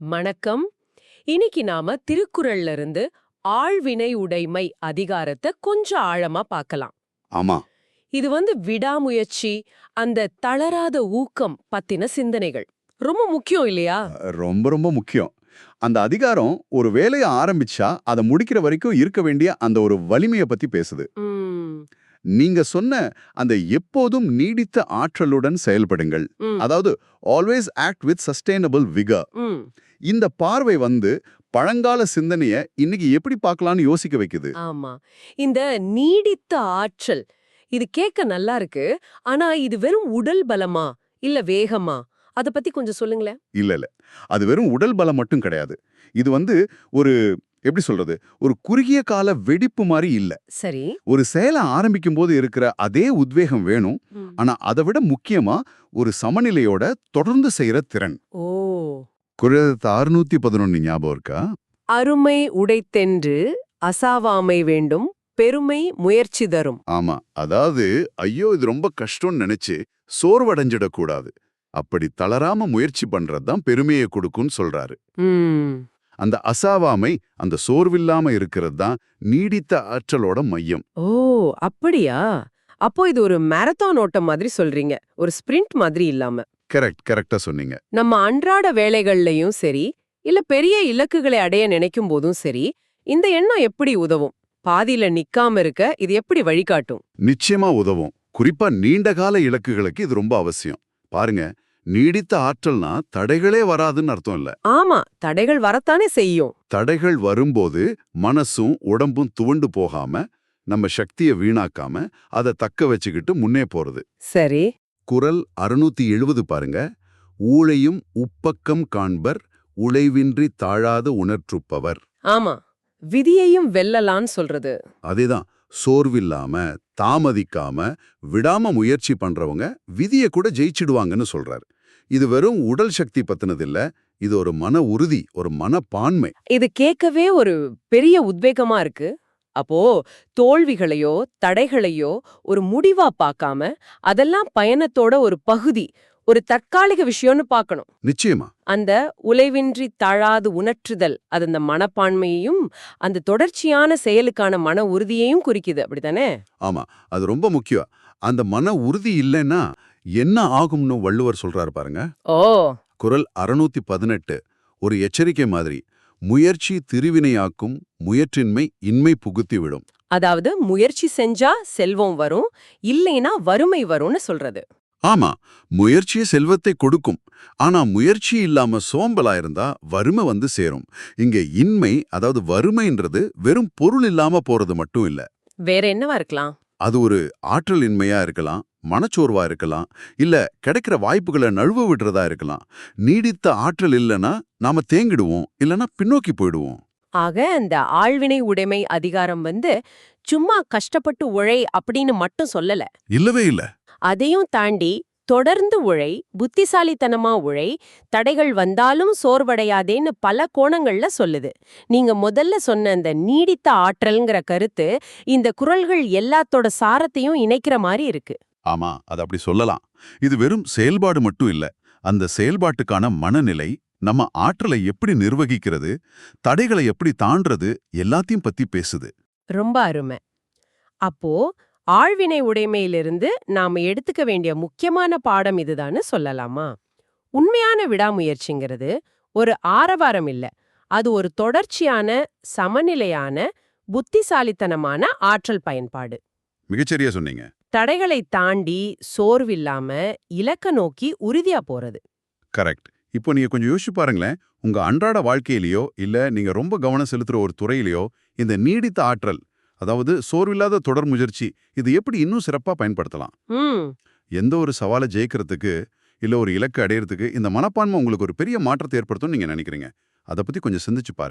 வணக்கம். இன்னைக்கு நாம திருக்குறள்ல இருந்து ஆழ்வினை உடைமை அதிகாரத்தை கொஞ்சம் ஆழமா பார்க்கலாம். ஆமா. இது வந்து விடாமுயற்சி அந்த தளராத ஊக்கம் பத்தின சிந்தனைகள். ரொம்ப முக்கியம் இல்லையா? ரொம்ப ரொம்ப முக்கியம். அந்த அதிகாரம் ஒரு வேலையை ஆரம்பிச்சா அதை முடிக்கிற வரைக்கும் இருக்க வேண்டிய அந்த ஒரு வலிமையை பத்தி பேசுது. நீங்க சொன்ன அந்த எப்போதும் நீடித்த ஆற்றலுடன் செயல்படுங்கள். அதாவது always act with sustainable vigour. இந்த பார்வை வந்து பழங்கால சிந்தனைய இன்னைக்கு எப்படி பார்க்கலாம்னு யோசிக்க வைக்குது? ஆமா. இந்த நீடித்த ஆற்றல் இது கேட்க நல்லா இருக்கு ஆனா இது வெறும் உடல் பலமா? இல்ல வேகமா? அத பத்தி கொஞ்சம் சொல்லுங்களேன். இல்ல இல்ல. அது வெறும் உடல் பலம் மட்டும் கிடையாது. இது வந்து ஒரு எப்படி சொல்றது ஒரு குறுகிய கால வெடிப்பு மாதிரி இல்ல. சரி. ஒரு செயலை ஆரம்பிக்கும் போது இருக்கிற அதே உத்வேகம் வேணும். ஆனா அதை விட முக்கியமா ஒரு சமநிலையோட தொடர்ந்து செய்யற திறன். ஓ. குரலத்து அறுநூத்தி பதினொன்னு ஞாபகம் இருக்கா? அருமை உடைத்தென்று அசாவாமை வேண்டும் பெருமை முயற்சி தரும். ஆமா அதாவது ஐயோ இது ரொம்ப கஷ்டம்னு நினைச்சு சோர்வடைஞ்சிடக்கூடாது அப்படி தளராம முயற்சி பண்றதுதான் பெருமையை கொடுக்கும்னு சொல்றாரு. அந்த அசாவாமை அந்த சோர்வில்லாம இருக்கிறது தான் நீடித்த ஆற்றலோட மையம். ஓ அப்படியா? அப்போ இது ஒரு மாரத்தான் ஓட்டம் மாதிரி சொல்றீங்க. ஒரு ஸ்பிரிண்ட் மாதிரி இல்லாம. கரெக்ட் கரெக்டா சொன்னீங்க. நம்ம அன்றாட வேலைகள்லயும் சரி இல்ல பெரிய இலக்குகளை அடைய நினைக்கும் போதும் சரி இந்த எண்ணம் எப்படி உதவும்? பாதியில நிக்காம இருக்க இது எப்படி வழிகாட்டும்? நிச்சயமா உதவும். குறிப்பா நீண்டகால இலக்குகளுக்கு இது ரொம்ப அவசியம். பாருங்க நீடித்த ஆற்றல்னா தடைகளே வராதுன்னு அர்த்தம் இல்ல. ஆமா தடைகள் வரத்தானே செய்யும். தடைகள் வரும்போது மனசும் உடம்பும் துவண்டு போகாம நம்ம சக்தியை வீணாக்காம அதை தக்க வச்சுக்கிட்டு முன்னே போறது. சரி. குரல் அறுநூத்தி எழுபது பாருங்க. ஊழையும் உப்பக்கம் காண்பர் உழைவின்றி தாழாத உணர்ற்றுப்பவர். ஆமா விதியையும் வெல்லலான்னு சொல்றது. அதேதான் சோர்வில்லாம தாமதிக்காம விடாம முயற்சி பண்றவங்க விதியை கூட ஜெயிச்சிடுவாங்கன்னு சொல்றாரு. இது வெறும் உடல் சக்தி பத்தினதில்ல இது ஒரு மன உறுதி ஒரு மனப்பான்மை. இது கேட்கவே ஒரு பெரிய உத்வேகமா இருக்கு. அப்போ தோல்விகளையோ தடைகளையோ ஒரு முடிவா பார்க்காம அதெல்லாம் பயணத்தோட ஒரு பகுதி ஒரு தற்காலிக விஷயம்னு பார்க்கணும். நிச்சயமா. அந்த உலைவின்றி தாழாது உணற்றுதல் அது அந்த மனப்பான்மையையும் அந்த தொடர்ச்சியான செயலுக்கான மன உறுதியையும் குறிக்குது. அப்படிதானே ஆமா அது ரொம்ப முக்கியம். அந்த மன உறுதி இல்லைன்னா என்ன ஆகும்னு வள்ளுவர் சொல்றாரு பாருங்க. ஓ. குரல் அறுநூத்தி பதினெட்டு ஒரு எச்சரிக்கை மாதிரி. முயற்சி திருவினையாக்கும் முயற்றின்மை இன்மை புகுத்தி விடும் அதாவது முயற்சி செஞ்சா செல்வம் வரும் இல்லைனா வறுமை வரும்னு சொல்றது. ஆமா முயற்சியே செல்வத்தை கொடுக்கும். ஆனா முயற்சி இல்லாம சோம்பலா இருந்தா வறுமை வந்து சேரும். இங்க இன்மை அதாவது வறுமைன்றது வெறும் பொருள் இல்லாம போறது மட்டும் இல்ல. வேற என்னவா இருக்கலாம்? அது ஒரு ஆற்றல் இன்மையா இருக்கலாம். மனச்சோர்வா இருக்கலாம் இல்ல கிடைக்கிற வாய்ப்புகளை நழுவ விடுறதா இருக்கலாம். நீடித்த ஆற்றல் இல்லைன்னா நாம தேங்கிடுவோம் இல்லனா பின்னோக்கி போயிடுவோம். ஆக அந்த ஆழ்வினை உடைமை அதிகாரம் வந்து சும்மா கஷ்டப்பட்டு உழை அப்படின்னு மட்டும் சொல்லல. இல்லவே இல்ல. அதையும் தாண்டி தொடர்ந்து உழை புத்திசாலித்தனமா உழை தடைகள் வந்தாலும் சோர்வடையாதேன்னு பல கோணங்கள்ல சொல்லுது. நீங்க முதல்ல சொன்ன அந்த நீடித்த ஆற்றல்ங்கிற கருத்து இந்த குரல்கள் எல்லாத்தோட சாரத்தையும் இணைக்கிற மாதிரி இருக்கு. ஆமா அது அப்படி சொல்லலாம். இது வெறும் செயல்பாடு மட்டும் இல்ல அந்த செயல்பாட்டுக்கான மனநிலை நம்ம ஆற்றலை எப்படி நிர்வகிக்கிறது தடைகளை எப்படி தாண்டறது எல்லாத்தையும் பத்தி பேசுது. ரொம்ப அருமை. அப்போ ஆழ்வினை உடைமையிலிருந்து நாம எடுத்துக்க வேண்டிய முக்கியமான பாடம் இதுதான்னு சொல்லலாமா? உண்மையான விடாமுயற்சிங்கிறது ஒரு ஆரவாரம் இல்ல அது ஒரு தொடர்ச்சியான சமநிலையான புத்திசாலித்தனமான ஆற்றல் பயன்பாடு. மிகச்சரியா சொன்னீங்க. தடைகளை தாண்டி சோர்வில்லாம இலக்க நோக்கி உறுதியா போறது. கரெக்ட். இப்போ நீங்க கொஞ்சம் யோசிச்சு பாருங்களேன். உங்க அன்றாட வாழ்க்கையிலயோ இல்ல நீங்க ரொம்ப கவனம் செலுத்துற ஒரு துறையிலயோ இந்த நீடித்த ஆற்றல் அதாவது சோர்வில்லாத தொடர் முயற்சி இது எப்படி இன்னும் சிறப்பா பயன்படுத்தலாம்? எந்த ஒரு சவாலை ஜெயிக்கிறதுக்கு இல்ல ஒரு இலக்கு அடையறதுக்கு இந்த மனப்பான்மை உங்களுக்கு ஒரு பெரிய மாற்றத்தை ஏற்படுத்தும்னு நீங்க நினைக்கிறீங்க. அதை பத்தி கொஞ்சம் சிந்திச்சு பாருங்க.